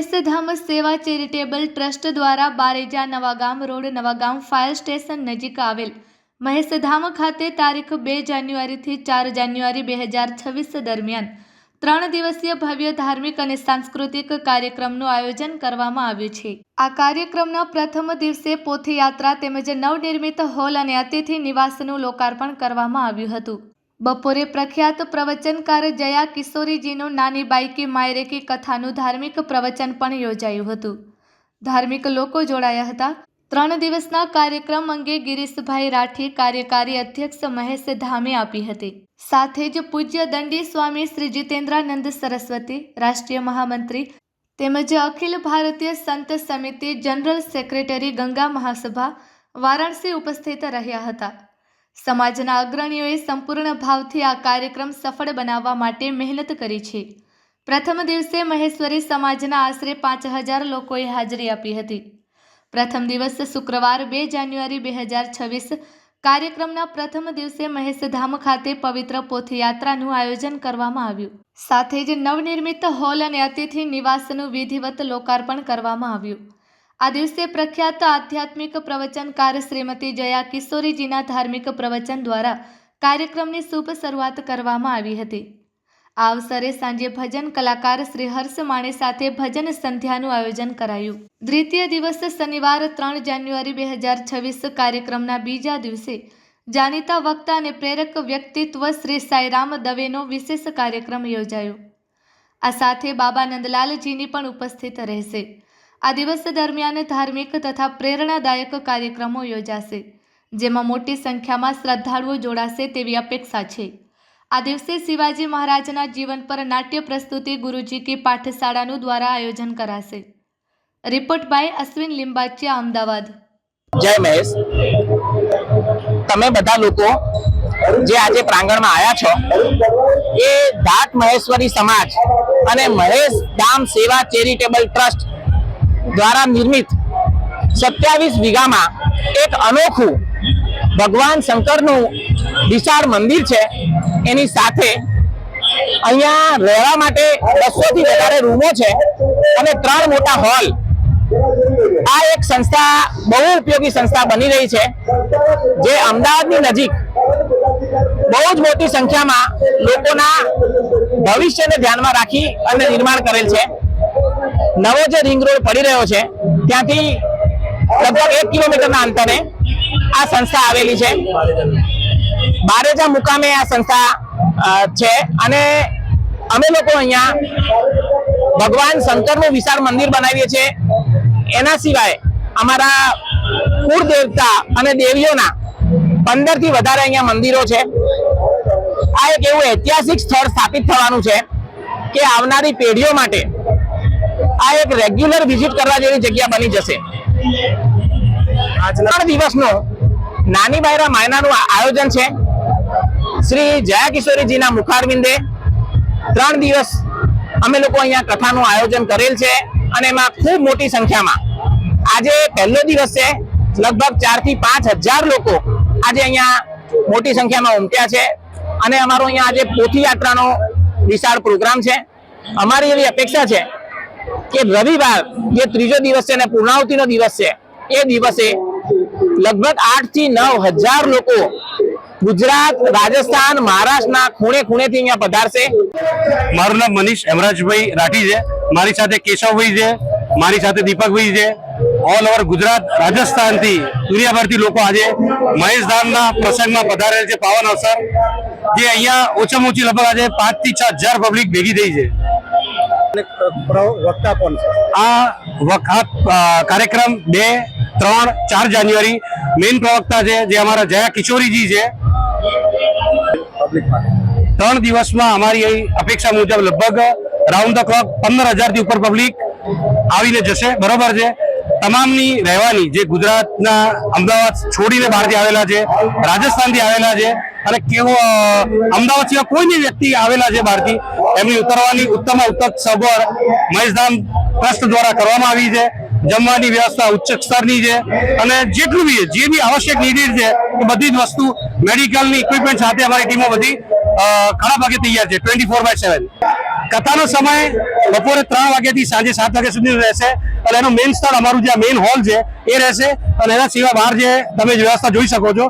મહેશધામ સેવા charitable trust દ્વારા Bareja Navagam road Navagam fire station નજીક આવેલ મહેશધામ ખાતે તારીખ બે જાન્યુઆરીથી ચાર જાન્યુઆરી બે હજાર છવ્વીસ દરમિયાન ત્રણ દિવસીય ભવ્ય ધાર્મિક અને સાંસ્કૃતિક કાર્યક્રમનું આયોજન કરવામાં આવ્યું છે. આ કાર્યક્રમના પ્રથમ દિવસે પોથયાત્રા તેમજ નવનિર્મિત હોલ અને અતિથિ નિવાસનું લોકાર્પણ કરવામાં આવ્યું હતું. બપોરે પ્રખ્યાત પ્રવચનકાર જયા કિશોરીજીનું નાની બાઈકી માયરેકી કથાનું ધાર્મિક પ્રવચન પણ યોજાયું હતું. ધાર્મિક લોકો જોડાયા હતા. ત્રણ દિવસના કાર્યક્રમ અંગે ગિરીશભાઈ રાઠી કાર્યકારી અધ્યક્ષ મહેશ ધામે આપી હતી. સાથે જ પૂજ્ય દંડી સ્વામી શ્રી જીતેન્દ્રાનંદ સરસ્વતી, રાષ્ટ્રીય મહામંત્રી તેમજ અખિલ ભારતીય સંત સમિતિ જનરલ સેક્રેટરી ગંગા મહાસભા વારાણસી ઉપસ્થિત રહ્યા હતા. સમાજના અગ્રણીઓએ સંપૂર્ણ ભાવથી આ કાર્યક્રમ સફળ બનાવવા માટે મહેનત કરી છે. પ્રથમ દિવસે મહેશ્વરી સમાજના આશરે પાંચ હજાર લોકોએ હાજરી આપી હતી. પ્રથમ દિવસ શુક્રવાર બે જાન્યુઆરી બે હજાર છવ્વીસ કાર્યક્રમના પ્રથમ દિવસે મહેશધામ ખાતે પવિત્ર પોથયાત્રાનું આયોજન કરવામાં આવ્યું. સાથે જ નવનિર્મિત હોલ અને અતિથિ નિવાસનું વિધિવત લોકાર્પણ કરવામાં આવ્યું. આ દિવસે પ્રખ્યાત આધ્યાત્મિક પ્રવચનકાર શ્રીમતી જયા કિશોરીજીના ધાર્મિક પ્રવચન દ્વારા કાર્યક્રમની શુભ શરૂઆત કરવામાં આવી હતી. આ અવસરે સાંજે ભજન કલાકાર શ્રી હર્ષ માણે સાથે ભજન સંધ્યાનું આયોજન કરાયું. દ્વિતીય દિવસ શનિવાર ત્રણ જાન્યુઆરી બે હજાર છવ્વીસ કાર્યક્રમના બીજા દિવસે જાણીતા વક્તા અને પ્રેરક વ્યક્તિત્વ શ્રી સાઈરામ દવેનો વિશેષ કાર્યક્રમ યોજાયો. આ સાથે બાબા નંદલાલજીની પણ ઉપસ્થિત રહેશે. આ દિવસ દરમિયાન ધાર્મિક તથા પ્રેરણાદાયક કાર્યક્રમો યોજાશે, જેમાં મોટી સંખ્યામાં શ્રદ્ધાળુઓ જોડાશે તેવી અપેક્ષા છે. આ દિવસે શિવાજી મહારાજના જીવન પર નાટ્ય પ્રસ્તુતિ ગુરુજી કી પાઠશાળાનું દ્વારા આયોજન કરાશે. Report by Ashwin Limbachiya, Ahmedabad. જય મહેશ. તમે બધા લોકો જે આજે પ્રાંગણમાં આવ્યા છો, એ ધાટ મહેશ્વરી સમાજ અને મહેશ ધામ સેવા ચેરિટેબલ ટ્રસ્ટ દ્વારા નિર્મિત સત્યાવીસ વીઘામાં એક અનોખું ભગવાન શંકરનું વિશાળ મંદિર છે. એની સાથે અહીંયા રહેવા માટે બસો થી વધારે રૂમો છે અને ત્રણ મોટા હોલ. આ એક સંસ્થા, બહુ ઉપયોગી સંસ્થા બની રહી છે, જે અમદાવાદની નજીક બહુ જ મોટી સંખ્યામાં લોકોના ભવિષ્યને ધ્યાનમાં રાખી અને નિર્માણ કરેલ છે. નવો જે રિંગ રોડ પડી રહ્યો છે, ત્યાંથી લગભગ એક કિલોમીટરના અંતરે આ સંસ્થા આવેલી છે. બારેજા મુકામે આ સંસ્થા છે અને અમે લોકો અહીંયા ભગવાન શંકરનું વિશાળ મંદિર બનાવીએ છીએ. એના સિવાય અમારા કુળ દેવતા અને દેવીઓના પંદરથી વધારે અહીંયા મંદિરો છે. આ એક એવું ઐતિહાસિક સ્થળ સ્થાપિત થવાનું છે કે આવનારી પેઢીઓ માટે આ એક રેગ્યુલર વિઝિટ કરવા જેવી જગ્યા બની જશે. આજના દિવસનો નાની બાયરા માયનાનું આયોજન છે. શ્રી જયા કિશોરીજીના મુખારવિંદે ત્રણ દિવસ અમે લોકો અહીંયા કથાનું આયોજન કરેલ છે અને એમાં ખૂબ મોટી સંખ્યામાં. આજે પહેલો દિવસ છે. લગભગ ચારથી પાંચ હજાર લોકો આજે અહીંયા મોટી સંખ્યામાં ઉમટ્યા છે. અને અમારો અહીંયા આજે પોથી યાત્રાનો વિશાળ પ્રોગ્રામ છે. અમારી એવી અપેક્ષા છે કે રવિવાર, જે ત્રીજો દિવસ છે અને પૂર્ણાવતીનો દિવસ છે, એ દિવસે લગભગ આઠથી નવ હજાર લોકો ગુજરાત, રાજસ્થાન, મહારાષ્ટ્રના ખૂણે ખૂણેથી અહીંયા પધારશે. મારું નામ મનીષ હેમરાજભાઈ રાઠી છે. મારી સાથે કેશવભાઈ છે. મારી સાથે દીપકભાઈ છે. ઓલ ઓવર ગુજરાત, રાજસ્થાનથી દુનિયાભરથી લોકો આજે મહેશધામના પ્રસંગમાં પધારેલ છે. પાવન અવસર, જે અહીંયા ઓછામાં ઓછી લગભગ આજે પાંચથી છ હજાર પબ્લિક ભેગી થઈ છે. વક્તા કોણ છે? આ વખત કાર્યક્રમ બે ત્રણ ચાર જાન્યુઆરી મેઇન પ્રવક્તા છે જે અમારા જયા કિશોરીજી છે. ત્રણ દિવસમાં અમારી અહીં અપેક્ષા મુજબ લગભગ રાઉન્ડ ધ ક્લોક પંદર હજારથી ઉપર પબ્લિક આવીને જશે બરોબર છે? તમામની રહેવાની જે ગુજરાતના અમદાવાદ છોડીને બહારથી આવેલા છે, રાજસ્થાનથી આવેલા છે અને કેવો અમદાવાદ સિવાય કોઈની વ્યક્તિ આવેલા છે બહારથી, એમની ઉતરવાની ઉત્તમ ઉત્તમ સગવડ મહેશધામ ટ્રસ્ટ દ્વારા કરવામાં આવી છે, જમવાની વ્યવસ્થા ઉચ્ચ સ્તરની છે અને જેટલું બી જે બી આવશ્યક નીડેડ છે એ બધી જ વસ્તુ મેડિકલની ઇક્વિપમેન્ટ સાથે અમારી ટીમો બધી ઘણા ભાગે તૈયાર છે ટ્વેન્ટી ફોર બાય સેવન કથાનો સમય બપોરે ત્રણ વાગ્યાથી સાંજે સાત વાગ્યા સુધી રહેશે. અને એનું મેઇન સ્થળ અમારું જે મેઇન હોલ છે, એ રહેશે. અને એના સિવાય બહાર જે તમે વ્યવસ્થા જોઈ શકો છો